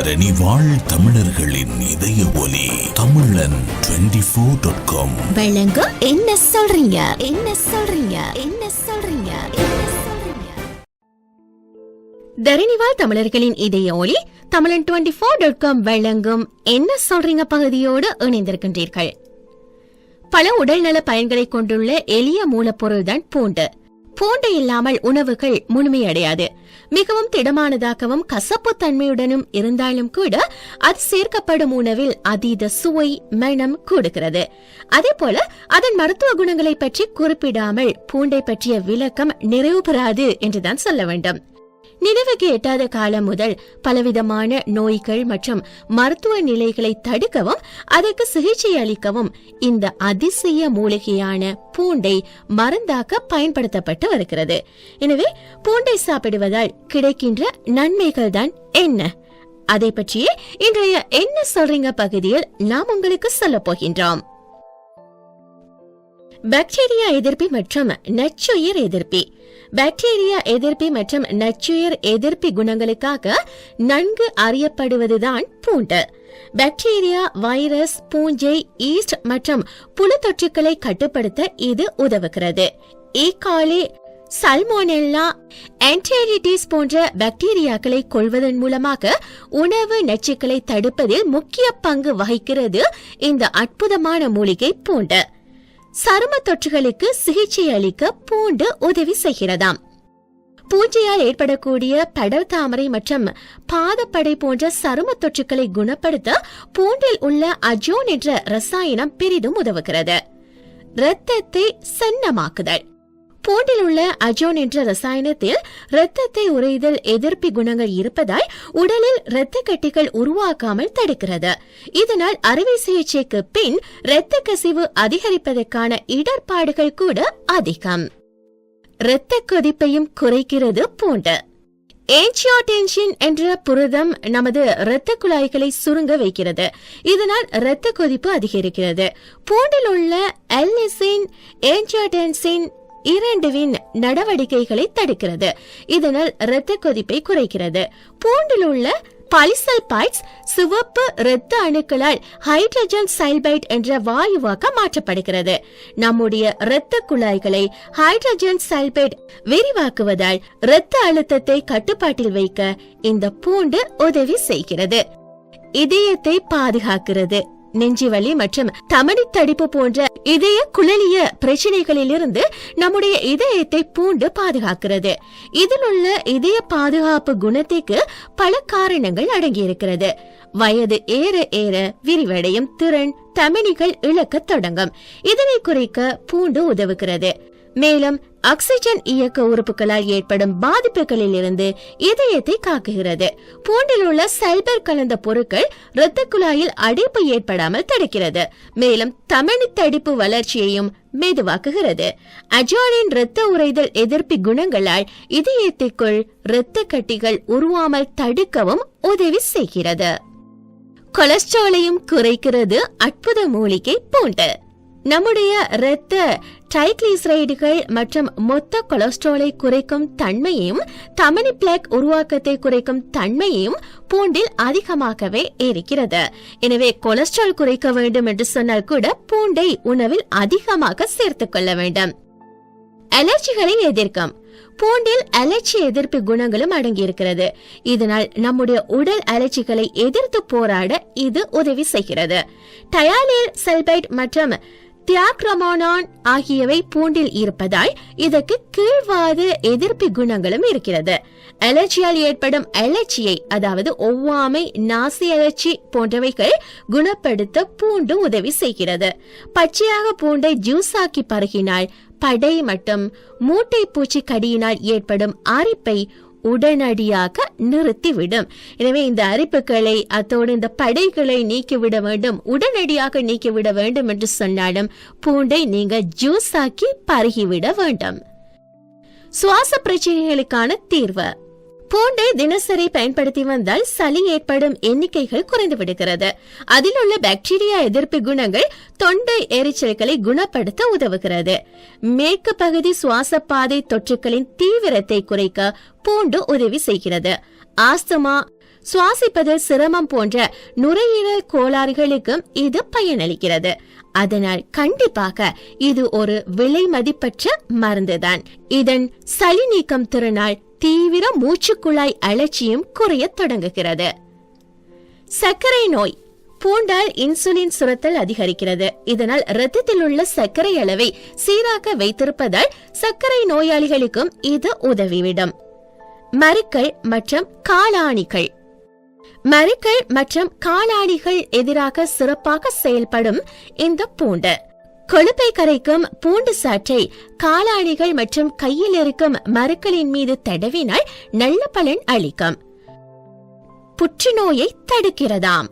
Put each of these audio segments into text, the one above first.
தரணி வாழ் தமிழர்களின் இதய ஒலி தமிழன் ஃபோர் டாட் காம் என்ன சொல்றீங்க? என்ன சொல்றீங்க? என்ன சொல்றீங்க? தரணிவால் தமிழர்களின் இதய ஒளி தமிழன் டுவெண்டி ஃபோர் டாட் காம் வழங்கும் என்ன சொல்றீங்க பகுதியோடு இணைந்திருக்கின்றீர்கள். பல உடல்நல பயன்களை கொண்டுள்ள எளிய மூலப்பொருள்தான் பூண்டு. பூண்டு இல்லாமல் உணவுகள் முழுமையடையாது. மிகவும் திடமானதாகவும் கசப்பு தன்மையுடனும் இருந்தாலும் கூட அது சேர்க்கப்படும் உணவில் அதீத சுவை மனம் கூடுகிறது. அதே போல அதன் மருத்துவ குணங்களை பற்றி குறிப்பிடாமல் பூண்டை பற்றிய விளக்கம் நிறைவு பெறாது என்றுதான் சொல்ல வேண்டும். நினைவுக்கு எட்டாத காலம் முதல் பலவிதமான நோய்கள் மற்றும் மருத்துவ நிலைகளை தடுக்கவும் அதற்கு சிகிச்சை அளிக்கவும் இந்த அதிசய மூலிகையான பூண்டை மருந்தாக்க பயன்படுத்தப்பட்டு வருகிறது. எனவே பூண்டை சாப்பிடுவதால் கிடைக்கின்ற நன்மைகள் தான் என்ன? அதை பற்றியே இன்றைய என்ன சொல்றீங்க பகுதியில் நாம் உங்களுக்கு சொல்ல போகின்றோம். பாக்டீரியா எதிர்ப்பி மற்றும் நச்சுயிர் எதிர்ப்பி. பாக்டீரியா எதிர்ப்பி மற்றும் நச்சுயர் எதிர்ப்பி குணங்களுக்காக நன்கு அறியப்படுவதுதான் பூண்டு. பாக்டீரியா வைரஸ் பூஞ்சை ஈஸ்ட் மற்றும் புழு தொற்றுக்களை கட்டுப்படுத்த இது உதவுகிறது. ஈகாலி சல்மோனெல்லா ஆன்டேரிட்டிஸ் போன்ற பாக்டீரியாக்களை கொள்வதன் மூலமாக உணவு நச்சுக்களை தடுப்பதில் முக்கிய பங்கு வகிக்கிறது இந்த அற்புதமான மூலிகை பூண்டு. சரும தொற்றுகளுக்கு சிகிச்சை அளிக்க பூண்டு உதவி செய்கிறதாம். பூஞ்சையால் ஏற்படக்கூடிய படர் தாமரை மற்றும் பாதப்படை போன்ற சரும தொற்றுக்களை குணப்படுத்த பூண்டில் உள்ள அஜோன் என்ற ரசாயனம் பெரிதும் உதவுகிறது. இரத்தத்தை சென்னமாக்குதல். பூண்டில் உள்ள அஜோன் என்ற ரசாயனத்தில் இரத்தத்தை உறைதல் எதிர்ப்பி குணங்கள் இருப்பதால் உடலில் இரத்த கட்டிகள் உருவாக்காமல் தடுக்கிறது. இதனால் அறுவை சிகிச்சைக்கு பின் இரத்த கசிவு அதிகரிப்பதற்கான இடர்பாடுகள் கூட அதிகம். இரத்த கொதிப்பையும் குறைக்கிறது பூண்டு. ஏன்சியோடென்ஷின் என்ற புரதம் நமது இரத்த குழாய்களை சுருங்க வைக்கிறது. இதனால் இரத்த கொதிப்பு அதிகரிக்கிறது. பூண்டில் உள்ள எல்லிசின் ஏன்சியோடென்சின் இரண்டுவின் நடவடிக்கைகளை தடுக்கிறது. இதனால் இரத்த கொதிப்பை குறைக்கிறது. பூண்டில் உள்ள பாலிசல்பைட்ஸ் சிவப்பு இரத்த அணுக்களால் ஹைட்ரஜன் சல்பைட் என்ற வாயுவாக மாற்றப்படுகிறது. நம்முடைய இரத்த குழாய்களை ஹைட்ரஜன் சல்பைட் விரிவாக்குவதால் இரத்த அழுத்தத்தை கட்டுப்பாட்டில் வைக்க இந்த பூண்டு உதவி செய்கிறது. இதயத்தை பாதுகாக்கிறது. நெஞ்சுவலி மற்றும் தமனி தடிப்பு போன்ற இதய குழலிய பிரச்சனைகளிலிருந்து நம்முடைய இதயத்தை பூண்டு பாதுகாக்கிறது. இதில் உள்ள இதய பாதுகாப்பு குணத்திற்கு பல காரணங்கள் அடங்கியிருக்கிறது. வயது ஏற ஏற விரிவடையும் திறன் தமிழிகள் இழக்க தொடங்கும். இதனை குறைக்க பூண்டு உதவுகிறது. மேலும் ஆக்சிஜன் இயக்க உறுப்புகளால் ஏற்படும் பாதிப்புகளில் இருந்து இதயத்தை காக்குகிறது. பூண்டில் உள்ள சல்பர் கலந்த பொருட்கள் இரத்த குழாயில் அடைப்பு ஏற்படாமல் தடுக்கிறது. மேலும் தமனி தடிப்பு வளர்ச்சியையும் மெதுவாக்குகிறது. அஜானின் இரத்த உறைதல் எதிர்ப்பி குணங்களால் இதயத்திற்குள் இரத்த கட்டிகள் உருவாமல் தடுக்கவும் உதவி செய்கிறது. கொலஸ்ட்ராலையும் குறைக்கிறது அற்புத மூலிகை பூண்டு. நம்முடைய இரத்த ட்ரைக்ளிசரைடுகள் மற்றும் மொத்த கொலஸ்ட்ராலை குறைக்கும் தன்மையையும் தமனி பிளாக் உருவாக்கத்தை குறைக்கும் தன்மையையும் பூண்டில் அதிகமாகவே இருக்கிறது. எனவே கொலஸ்ட்ரால் குறைக்க வேண்டும் என்று சொன்னால் கூட பூண்டை உணவில் அதிகமாக சேர்த்துக் கொள்ள வேண்டும். அலர்ஜிகளை எதிர்க்கும். பூண்டில் அலர்ஜி எதிர்ப்பு குணங்களும் அடங்கியிருக்கிறது. இதனால் நம்முடைய உடல் அலர்ச்சிகளை எதிர்த்து போராட இது உதவி செய்கிறது. டயாலில் செல்பைட் மற்றும் தியாக்ரமானான் ஆகியவை பூண்டில் இருப்பதால் இதற்கு கீழ்வாத எதிர்ப்பு குணங்களும் இருக்கிறது. அலர்ச்சியால் ஏற்படும் அலர்ச்சியை அதாவது ஒவ்வாமை நாசி அலர்ச்சி போன்றவைகள் குணப்படுத்த பூண்டு உதவி செய்கிறது. பச்சையாக பூண்டை ஜூஸாக்கி பருகினால் படை மற்றும் மூட்டை பூச்சி கடியினால் ஏற்படும் அரிப்பை உடனடியாக நிறுத்திவிடும். எனவே இந்த அரிப்புகளை அத்தோடு இந்த படைகளை நீக்கிவிட வேண்டும். உடனடியாக நீக்கிவிட வேண்டும் என்று சொன்னாலும் பூண்டை நீங்க ஜூஸ் ஆக்கி பருகிவிட வேண்டும். சுவாச பிரச்சனைகளுக்கான தீர்வு. பூண்டை தினசரி பயன்படுத்தி வந்தால் சளி ஏற்படும் எண்ணிக்கைகள் குறைந்து விடுகிறது அதில் உள்ள பாக்டீரியா எதிர்ப்பு குணங்கள் தொண்டை எரிச்சல்களை குணப்படுத்த உதவுகிறது. மேற்கு பகுதி சுவாச பாதை தொற்றுக்களின் தீவிரத்தை குறைக்க பூண்டு உதவி செய்கிறது. ஆஸ்துமா சுவாசிப்பதில் சிரமம் போன்ற நுரையீரல் கோளாறுகளுக்கும் இது பயனளிக்கிறது. அதனால் கண்டிப்பாக இது ஒரு விலை மதிப்பற்ற மருந்துதான். இதன் சளி நீக்கம் திறனால் தீவிர மூச்சுக்குழாய் அழற்சியும் குறையத் தொடங்குகிறது. சர்க்கரை நோய். பூண்டால் இன்சுலின் சுரத்தல் அதிகரிக்கிறது. இதனால் இரத்தத்தில் உள்ள சர்க்கரை அளவை சீராக வைத்திருப்பதால் சர்க்கரை நோயாளிகளுக்கும் இது உதவிவிடும். மருக்கள் மற்றும் காளானிகள் மருக்கள் மற்றும் காலாளிகள் எதிராக சிறப்பாக செயல்படும் இந்த பூண்டு. கொழுப்பை கரைக்கும் பூண்டு சாற்றை காலாளிகள் மற்றும் கையில் இருக்கும் மருக்களின் மீது தடவினால் நல்ல பலன் அளிக்கும். புற்றுநோயை தடுக்கிறதாம்.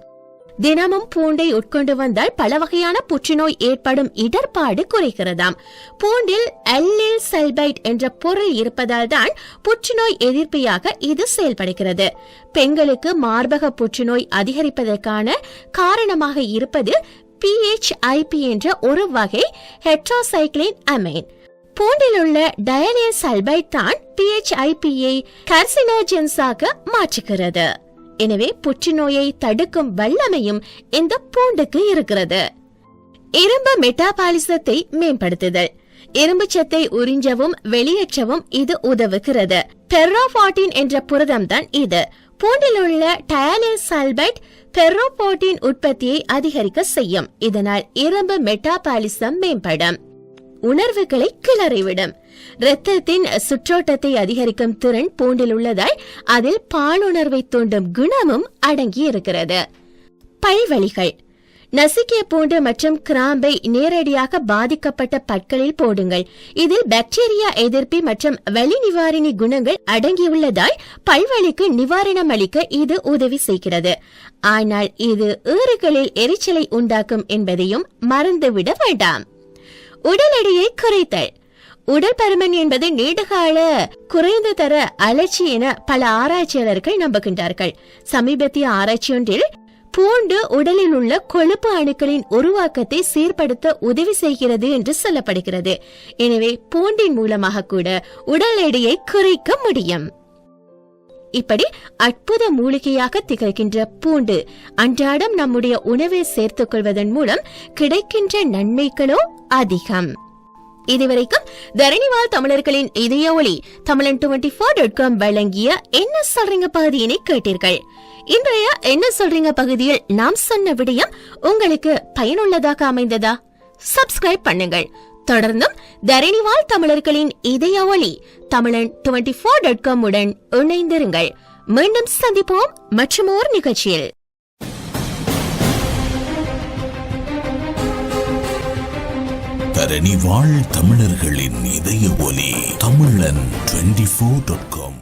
தினமும் பூண்டை உட்கொண்டு வந்தால் பல வகையான புற்றுநோய் ஏற்படும் இடர்பாடு குறைகிறதாம். பூண்டில் அல்லில் சல்பைட் என்ற பொருள் இருப்பதால் தான் புற்றுநோய் எதிர்ப்பியாக இது செயல்படுகிறது. பெண்களுக்கு மார்பக புற்றுநோய் அதிகரிப்பதற்கான காரணமாக இருப்பது பிஹெச்ஐபி என்ற ஒரு வகை ஹெட்ரோசைக்ளின் அமைன் பூண்டில் உள்ள டயலியல் சல்பைட் தான் பிஹெச்ஐபியை கர்சினோஜென்ஸாக மாற்றுகிறது. எனவே புற்றுநோயை தடுக்கும் வல்லமையும் இந்த பூண்டுக்கு இருக்கிறது. இரும்பு மெட்டாபாலிசத்தை மேம்படுத்துதல். இரும்பு சத்தை உறிஞ்சவும் வெளியேற்றவும் இது உதவுகிறது. பெர்ரோபாட்டின் என்ற புரதம் தான் இது. பூண்டில் உள்ள டயாலில் சல்பைட் பெர்ரோபோட்டின் உற்பத்தியை அதிகரிக்க செய்யும். இதனால் இரும்பு மெட்டாபாலிசம் மேம்படும். உணர்வுகளை கிளறிவிடும். இரத்தத்தின் சுற்றோட்டத்தை அதிகரிக்கும் திறன் பூண்டில் உள்ளதால் அதில் பாலுணர்வை தூண்டும் குணமும் அடங்கி இருக்கிறது பல்வழிகள் நசுக்கிய பூண்டு மற்றும் கிராம்பை நேரடியாக பாதிக்கப்பட்ட பற்களில் போடுங்கள். இதில் பாக்டீரியா எதிர்ப்பி மற்றும் வலி நிவாரணி குணங்கள் அடங்கியுள்ளதால் பல்வழிக்கு நிவாரணம் அளிக்க இது உதவி செய்கிறது. ஆனால் இது ஈறுகளில் எரிச்சலை உண்டாக்கும் என்பதையும் மறந்துவிட வேண்டாம். உடல் எடையை குறைத்தல். உடல் பருமன் என்பது நீண்டகால குறைந்து தர அலட்சி என பல ஆராய்ச்சியாளர்கள் நம்புகின்றார்கள். சமீபத்திய ஆராய்ச்சியொன்றில் பூண்டு உடலில் உள்ள கொழுப்பு அணுக்களின் உருவாக்கத்தை சீர்படுத்த உதவி செய்கிறது என்று சொல்லப்படுகிறது. எனவே பூண்டின் மூலமாக கூட உடல் எடையை குறைக்க முடியும். இப்படி அற்புத மூலிகையாக திகழ்கின்ற பூண்டு அன்றாடம் நம்முடைய உணவில் சேர்த்துக் கொள்வதன் மூலம் கிடைக்கின்ற நன்மைகளோ அதிகம். இதுவரைக்கும் தரணிவால் தமிழர்களின் இதய ஒளி தமிழன் டுவெண்டி ஃபோர் டாட் காம் வழங்கிய என்ன சொல்றீங்க பகுதியினை கேட்டீர்கள். இன்றைய என்ன சொல்றீங்க பகுதியில் நாம் சொன்ன விடயம் உங்களுக்கு பயனுள்ளதாக அமைந்ததா? சப்ஸ்கிரைப் பண்ணுங்கள். தொடர்ந்தும் தரணிவால் தமிழர்களின் இதய ஒளி தமிழன் டுவெண்டி ஃபோர் டாட் காம் உடன் இணைந்திருங்கள். மீண்டும் சந்திப்போம் மற்றும் ஓர் நிகழ்ச்சியில். தரணி வாழ் தமிழர்களின் இதய ஒலி தமிழன் டுவெண்டி ஃபோர் டாட் காம்